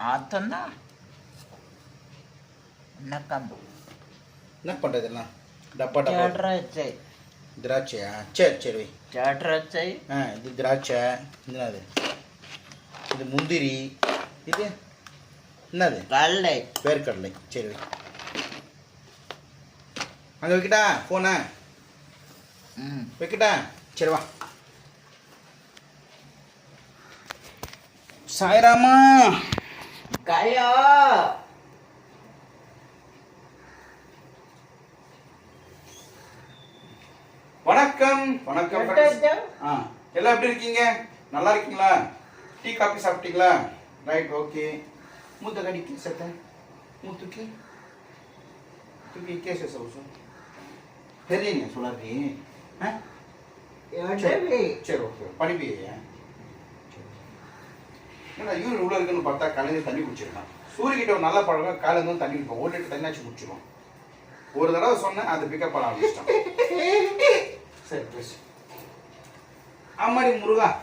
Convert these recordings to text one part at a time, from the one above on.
ஆத்தன்னா? நக்கம் என்ன பண்ணுறதெல்லாம் டப்பா டப்பா. திராட்சை. திராட்சையா? சரி சரி திராட்சை. ஆ இது திராட்சை. என்னது? இது முந்திரி. இது என்னது? கடலை. வேர்க்கடலை. சரி அங்கே வைக்கட்டா? ஃபோனை ம். வைக்கட்டா? சரி வா. சாய்ராமா! கயோ வணக்கம். வணக்கம் எல்லாம் எப்படி இருக்கீங்க? நல்லா இருக்கீங்களா? டீ காஃபி சாப்பிட்டீங்களா? ரைட் ஓகே மூத்த கடிக்கு சத்த மூத்துக்கு. தூக்கி கேச சவுசு தெரியுங்க சொல்லாதீங்க. சரி ஓகே படிப்பீங்க ஏன்னா இவரு உள்ள இருக்குன்னு பார்த்தா காலையில தண்ணி குடிச்சிருக்கான். சூரியகிட்ட ஒரு நல்ல பழக்கம் காலையில தண்ணி குடிப்போம் ஒரு லிட்டர் தண்ணியாச்சும் குடிச்சிருவோம் ஒரு தடவை சொன்னேன் அதை பிக்கப் பண்ண ஆரம்பிச்சிட்டான். சரி பேசு. ஆமாடி முருகா.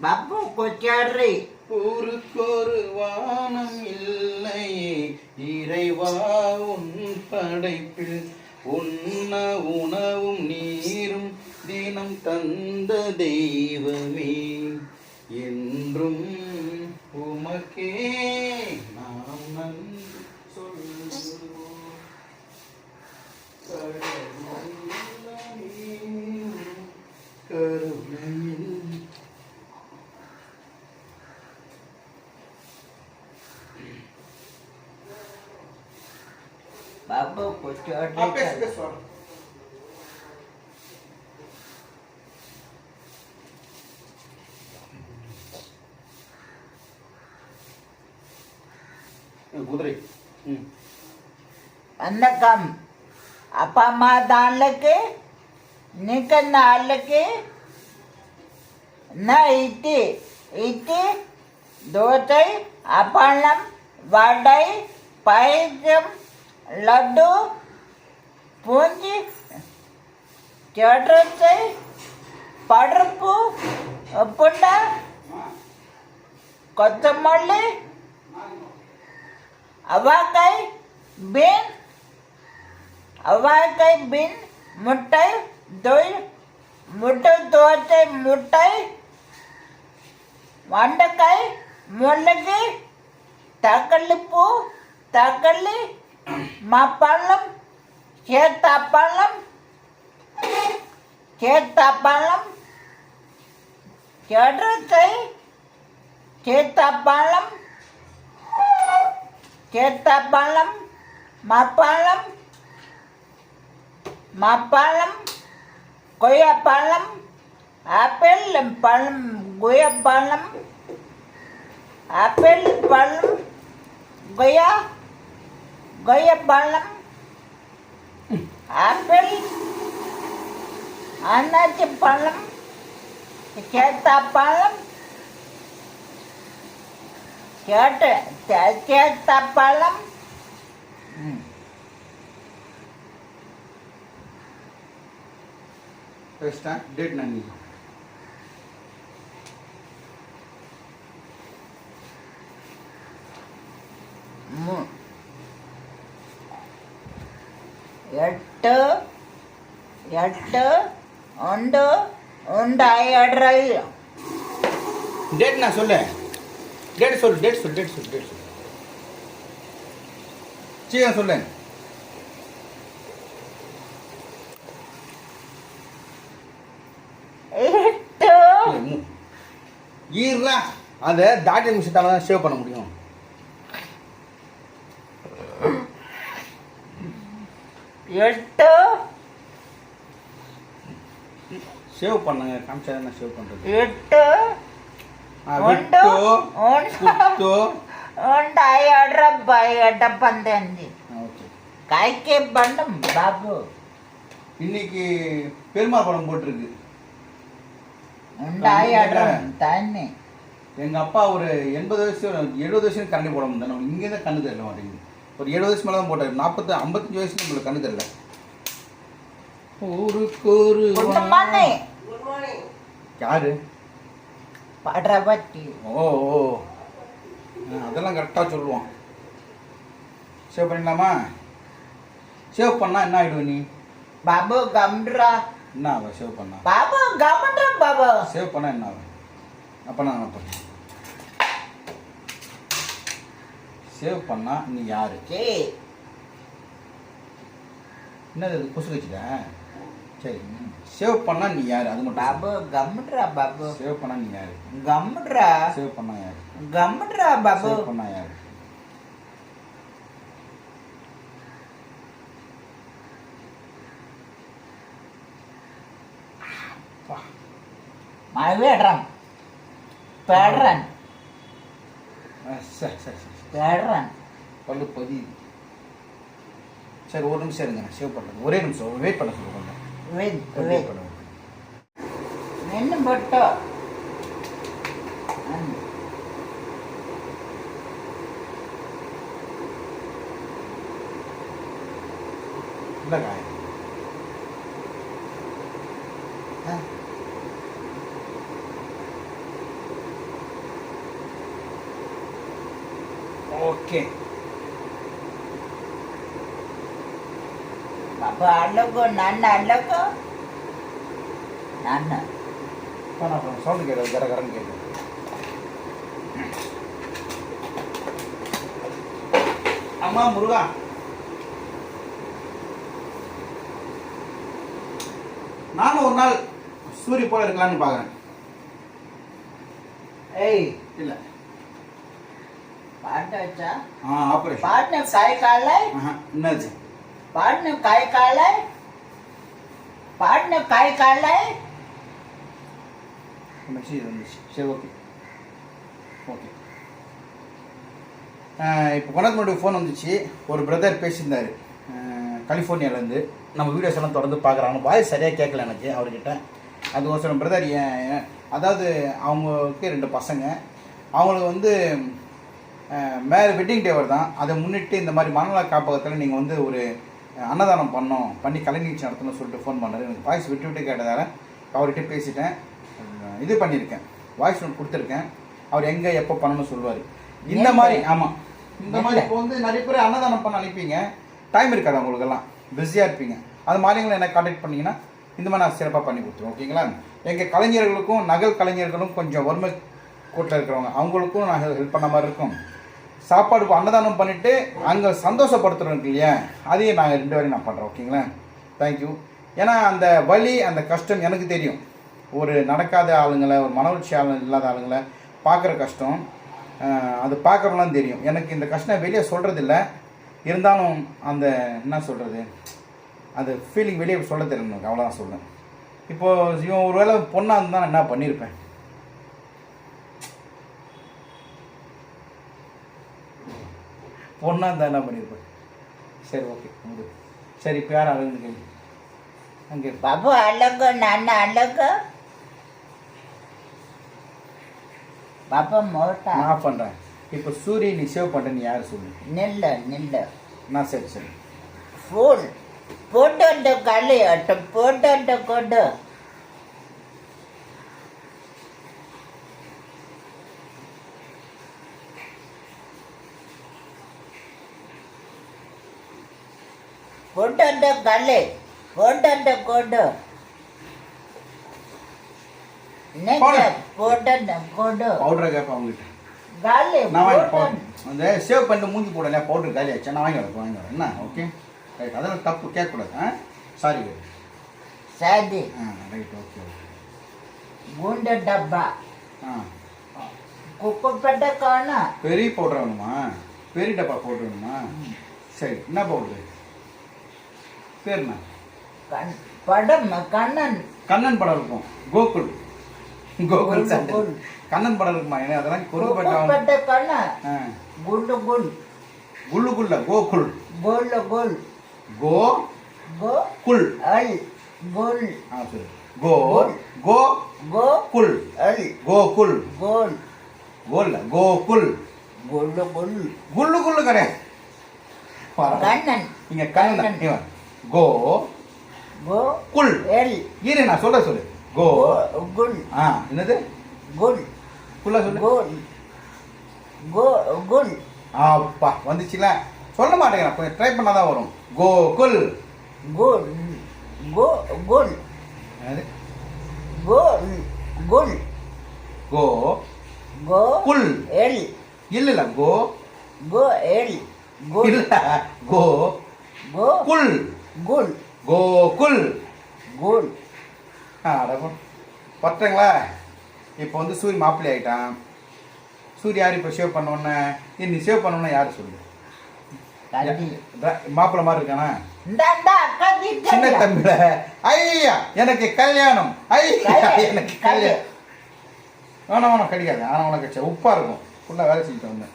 பாப்பு கொச்சாடுறி. ஊருக்கொரு வானம் இல்லையே இறைவா உன் படைப்பில். உண்ண உணவும் நீரும் தினம் தந்த தெய்வமே. என்றும் உமக்கே நாம் நன்றி சொல்லுவோம் கடவுளே, குதிரை. ம். வணக்கம். அப்பா அம்மா தான்லக்கு நிக்க நாளுக்கு ந இட்டி? இட்டி? தோசை அப்பளம் வடை பயிற்சம் லட்டு பூஞ்சி சோற்றத்தை பருப்பு புண்டை கொத்தமல்லி அவாக்கை பின் அவாக்கை பின் முட்டை தொழில் முட்டை தோட்டை முட்டை வண்டக்காய் முள்ளகி தக்களிப்பூ தக்களி மப்பழம் சேத்தாப்பழம் சேத்தாப்பழம் செடுக்கை சேத்தாப்பழம் சேத்தாப்பழம் மாப்பழம் மாப்பழம் கொய்யாப்பழம் ஆப்பிள் பழம் கொய்யாப்பழம் ஆப்பிள் பழம் கொய்யா கொய்யாப்பழம் ஆப்பிள் அன்னாச்சி பழம் சேத்தாப்பழம் பழம் கேட்டு கேட்ட பழம். டேட் நன்றி எட்டு எட்டு ஒன்று ஒன்று ஐ அட்ரை டேட் நான் சொல்லேன். டேட் சொல்லு டேட் சொல்லு டேட் சொல்லு டேட் சொல்லு. சீக்கிரம் சொல்லு. எட்டு. ஈர்லா அதை தாட்டி நிமிஷத்தால தான் சேவ் பண்ண முடியும். எட்டு. சேவ் பண்ணுங்க. காமிச்சா நான் சேவ் பண்ணுறது எட்டு. ఒండు பண்டம் இன்னைக்கு பெருமாள் படம் போட்டிருக்கு உண்டாய் அடம் அப்பா ஒரு எண்பது வயசு எழுபது வயசு கண்ணி போட முடியாது நம்ம இங்கேருந்து கண்ணு தெரியல மாட்டேங்குது ஒரு எழுபது வயசு மேலே தான் போட்டார் நாற்பத்தி ஐம்பத்தஞ்சு வயசு நம்மளுக்கு கண்ணு தெரியல ஊருக்கு ஒரு யாரு படபட்டி. ஓ அதெல்லாம் கரெக்டாக சொல்லுவோம் சேவ் பண்ணிடலாமா? சேவ் பண்ணால் என்ன ஆகிடுவ நீ? பாபு கம்ரா. என்ன ஆகும்? சேவ் பண்ணா. பாபு கம்ரா பாபு. சேவ் பண்ணால் என்ன ஆகும்? அப்போ நான் பண்ணேன்? சேவ் பண்ணா நீ யாரு? என்னது கொசு வச்சுட்டேன்? சரி சேவ் பண்ணா நீ யாரு? அது மட்டும் பாபு கம்ட்ரா பாபு. சேவ் பண்ணா நீ யாரு? கம்ட்ரா சேவ் பண்ணா யாரு? கம்ட்ரா பாபு. சேவ் பண்ணா யாரு? அப்பா. மவேடுறான் பேடுறான். சரி சரி சரி பேடுறான். பல்லு பதியுது சரி ஒரு நிமிஷம் இருங்க. நான் சேவ் பண்ணுறேன் ஒரே நிமிஷம். வெயிட் பண்ண சொல்லுங்க கொஞ்சம் வெயிட் வெயிட் வெயிட் பண்ணுங்க நின்று பட்டோ இல்லைக்கா ஓகே பாபு அழகு நான் அழகு நான் அப்புறம் சவுண்டு கேட்குது கர கரன்னு கேட்குது அம்மா முருகா. நானும் ஒரு நாள் சூரி போல இருக்கலாம்னு பார்க்குறேன் ஏய். இல்லை. பாட்டு வச்சா? ஆ ஆப்ரேஷன் பாட்டு கை காலை ஆஹா என்னது பாட்டு கை காலை பாட்டு கை காலை வந்துச்சு சரி ஓகே. ஓகே. இப்போ கொண்டாந்து ஃபோன் வந்துச்சு. ஒரு பிரதர் பேசியிருந்தார். கலிஃபோர்னியாலேருந்து. நம்ம வீடியோஸ் எல்லாம் தொடர்ந்து பார்க்குறாங்க. வாய்ஸ் சரியாக கேட்கல எனக்கு அவர்கிட்ட. அது ஒரு சில பிரதர் ஏன் அதாவது அவங்களுக்கு ரெண்டு பசங்க. அவங்களுக்கு வந்து மேலே வெட்டிங் டே தான் அதை முன்னிட்டு இந்த மாதிரி மனநல காப்பகத்தில் நீங்கள் வந்து ஒரு அன்னதானம் பண்ணோம். பண்ணி கலை நிகழ்ச்சி நடத்தணும்னு சொல்லிட்டு ஃபோன் பண்ணாரு எனக்கு வாய்ஸ் விட்டு விட்டு கேட்டதால அவர்கிட்ட பேசிட்டேன். இது பண்ணியிருக்கேன். வாய்ஸ் நோட் கொடுத்துருக்கேன். அவர் எங்கே எப்போ பண்ணணும்னு சொல்லுவார். இந்த மாதிரி ஆமாம் இந்த மாதிரி இப்போ வந்து நிறைய பேர் அன்னதானம் பண்ண அனுப்பிங்க. டைம் இருக்காது உங்களுக்கெல்லாம் பிஸியாக இருப்பீங்க. அது மாதிரிங்களை என்ன காண்டாக்ட் பண்ணீங்கன்னா இந்த மாதிரி நான் சிறப்பாக பண்ணி கொடுத்துருவோம் ஓகேங்களா எங்கள் கலைஞர்களுக்கும் நகல் கலைஞர்களும் கொஞ்சம் வறுமை கூட்டில் இருக்கிறவங்க அவங்களுக்கும் நான் ஹெல்ப் பண்ண மாதிரி இருக்கும். சாப்பாடு இப்போ அன்னதானம் பண்ணிவிட்டு அங்கே சந்தோஷப்படுத்துகிறோம் இருக்கு இல்லையா? அதையும் நாங்கள் ரெண்டு வரையும் நான் பண்ணுறோம் ஓகேங்களா? தேங்க்யூ ஏன்னா அந்த வலி அந்த கஷ்டம் எனக்கு தெரியும். ஒரு நடக்காத ஆளுங்களை ஒரு மனவழ்ச்சி ஆளு இல்லாத ஆளுங்களை பார்க்குற கஷ்டம். அது பார்க்குறவங்களாம் தெரியும். எனக்கு இந்த கஷ்டம் வெளியே சொல்கிறதில்ல இருந்தாலும் அந்த என்ன சொல்கிறது அது ஃபீலிங் வெளியே சொல்ல தெரியும் எனக்கு அவ்வளோதான் சொல்லுவேன் இப்போது இவன் ஒரு வேளை பொண்ணாக இருந்தால் நான் என்ன பண்ணியிருப்பேன் பொண்ணாக இருந்தால் என்ன பண்ணியிருப்பேன் சரி ஓகே முடியும் சரி இப்போ யார் அழகு கேள்வி அங்கே பாபு அழகு நான் அழகு. பாபா மோட்டா. நான் பண்ணுறேன் இப்போ சூரிய நீ சேவ் பண்ணுற நீ யார் சொல்லு? நில்லு நில்லு. நான் சரி சரி. ஃபோன். போட்டோட்ட கலையாட்டு போட்டோட்ட கொடு. கொண்டு கல்லு கொண்டு கொண்டு. பவுடரை கேட்பேன் உங்ககிட்ட. காலி நான் வாங்கி அந்த சேவ் பண்ணிட்டு மூஞ்சி போடல பவுடர் காலி ஆச்சு. நான் வாங்கி வரேன் வாங்கி வரேன். என்ன? ஓகே. அதெல்லாம் தப்பு. கேட்கக்கூடாது. ஆ? சாரி சாரி ஆ ரைட் ஓகே குண்ட டப்பா. ஆ. குப்பப்பட்ட காணும் பெரிய பவுடர் வேணுமா? பெரிய டப்பா பவுடர் வேணுமா? சரி. என்ன பவுடர்? பேர் என்ன கண் படம் கண்ணன். கண்ணன் படம் இருக்கும். கோகுல். கோகுல் கோகுல். கண்ணன் படம் இருக்குமா? என்ன அதெல்லாம் குறுக்கப்பட்ட குறுக்கப்பட்ட கண்ணன் குண்டு குண் குல்ல கோகுல். கோல்ல கோல் கோ. கோ. குல் அல். கோல் ஆ சரி. கோ. கோ. கோ. குல் அல். கோகுல். கோல். கோல்ல கோகுல். குல்லு குல் குள்ளுக்குள்ள கிடையாது. பரவாயில்ல. கண்ணன். இங்க கண்ணன் இவன் கோ கோ குல் எல். இரு நான் சொல்ற சொல்லு. கோ. குல் ஆ என்னது? குல் குல்ல சொல்லு. குல் கோ குல் அப்பா வந்துச்சுல. சொல்ல மாட்டேங்கிறேன். கொஞ்சம் ட்ரை பண்ணால் தான் வரும். கோ குல் குல் கோ குல் கோ குல் கோ கோ குல் எல். இல்ல இல்ல கோ. கோ எல். கோ. இல்ல கோ. கோ குல் குல் கோகுல். குல் பத்துங்களா? இப்போ வந்து சூரிய மாப்பிள்ளை ஆயிட்டான். சூரிய யார் இப்போ சேவ் பண்ணோன்னே நீ சேவ் பண்ணோன்னே யார் சொல்லு? மாப்பிள்ளை மாதிரி இருக்கானா? சின்ன தம்பில ஐயா எனக்கு கல்யாணம். ஐயா. எனக்கு கல்யாணம். வேணாம் வேணாம் கிடைக்காது. ஆனால் உனக்கு சரி, உப்பா இருக்கும். ஃபுல்லாக வேலை செஞ்சுட்டு வந்தேன்.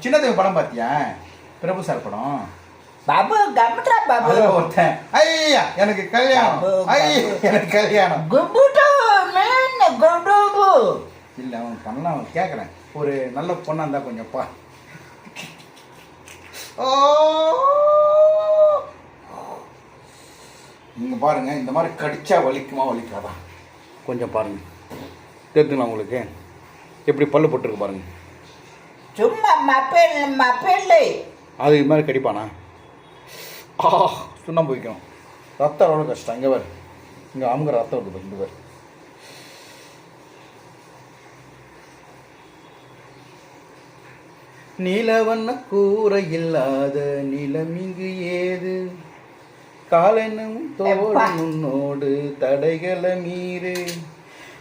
சின்ன தம்பி. படம் பார்த்தியா? பிரபு சார் படம். பாபு கம்டா பாபு. ஒருத்தன் ஐயா எனக்கு கல்யாணம். ஐயா. எனக்கு கல்யாணம். கும்புட்டு மேன் குண்டுபு இல்லை அவன் பண்ணலாம் அவன் கேட்குறேன் ஒரு நல்ல பொண்ணாக இருந்தால் கொஞ்சம் பா. ஓ. நீங்கள் பாருங்க இந்த மாதிரி கடிச்சா வலிக்குமா வலிக்காதா? கொஞ்சம் பாருங்க. தெரிஞ்சுங்களா உங்களுக்கு? எப்படி பல்லு போட்டிருக்கு பாருங்க. சும்மா மப்பேல் மப்பேல். அது இது மாதிரி கடிப்பானா? ஆ சுண்ணாம்பு வைக்கணும். ரத்தம் எவ்வளோ கஷ்டம். இங்கே பாரு. இங்கே அமுங்க ரத்தம் பாரு, இங்க பாரு. நீலவண்ண கூரை இல்லாத நிலமிங்கு ஏது? காலனும் தோழன் உன்னோடு தடைகளை மீறு.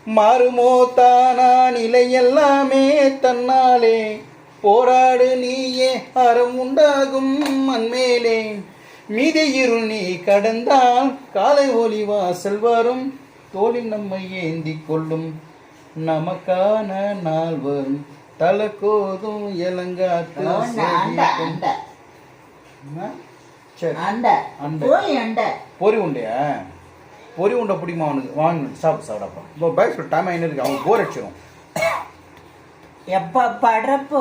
மாறுமோ தானா? நிலை எல்லாமே தன்னாலே. போராடு நீயே. அறம் உண்டாகும் மண்மேலே. மீதி இருள் நீ கடந்தால் காலை ஒளி வாசல் வரும். தோளில் நம்மை ஏந்தி கொள்ளும். நமக்கான நாள் வரும். தலக்கோதும் அண்ட பொரி உண்டையா? பொரி உண்டை பிடிக்குமா அவனுக்கு? வாங்க சாப்பிட்டு சாப்பிடப்பா இப்போ பைக் டைம் என்ன இருக்கு. அவன் போர் அடிச்சிடும் எப்ப படப்பு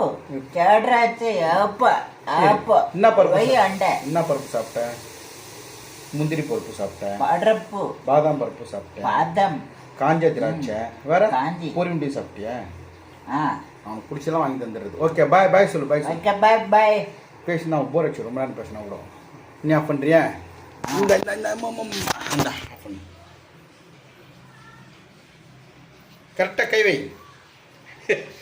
சேடராச்சு அப்ப அப்ப என்ன பருப்பு போய்? அண்ட. என்ன பருப்பு சாப்பிட்டேன் முந்திரி பருப்பு சாப்பிட்டேன் படப்பு பாதாம் பருப்பு சாப்பிட்டேன் பாதம். காஞ்ச திராட்சை. வேற? காஞ்சி. பொரி உண்டி சாப்பிட்டியா? ஆ. அவனுக்கு பிடிச்சலாம் வாங்கி தந்துடுறது. ஓகே பாய் பாய் சொல்லு பாய் சொல்லு. ஓகே பை பை பேசினா போர் அடிச்சு ரொம்ப நேரம் பேசினா கூட. நீ ஆஃப் பண்ணுறியா இந்த கரெக்டாக கை வை.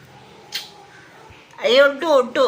ayo do do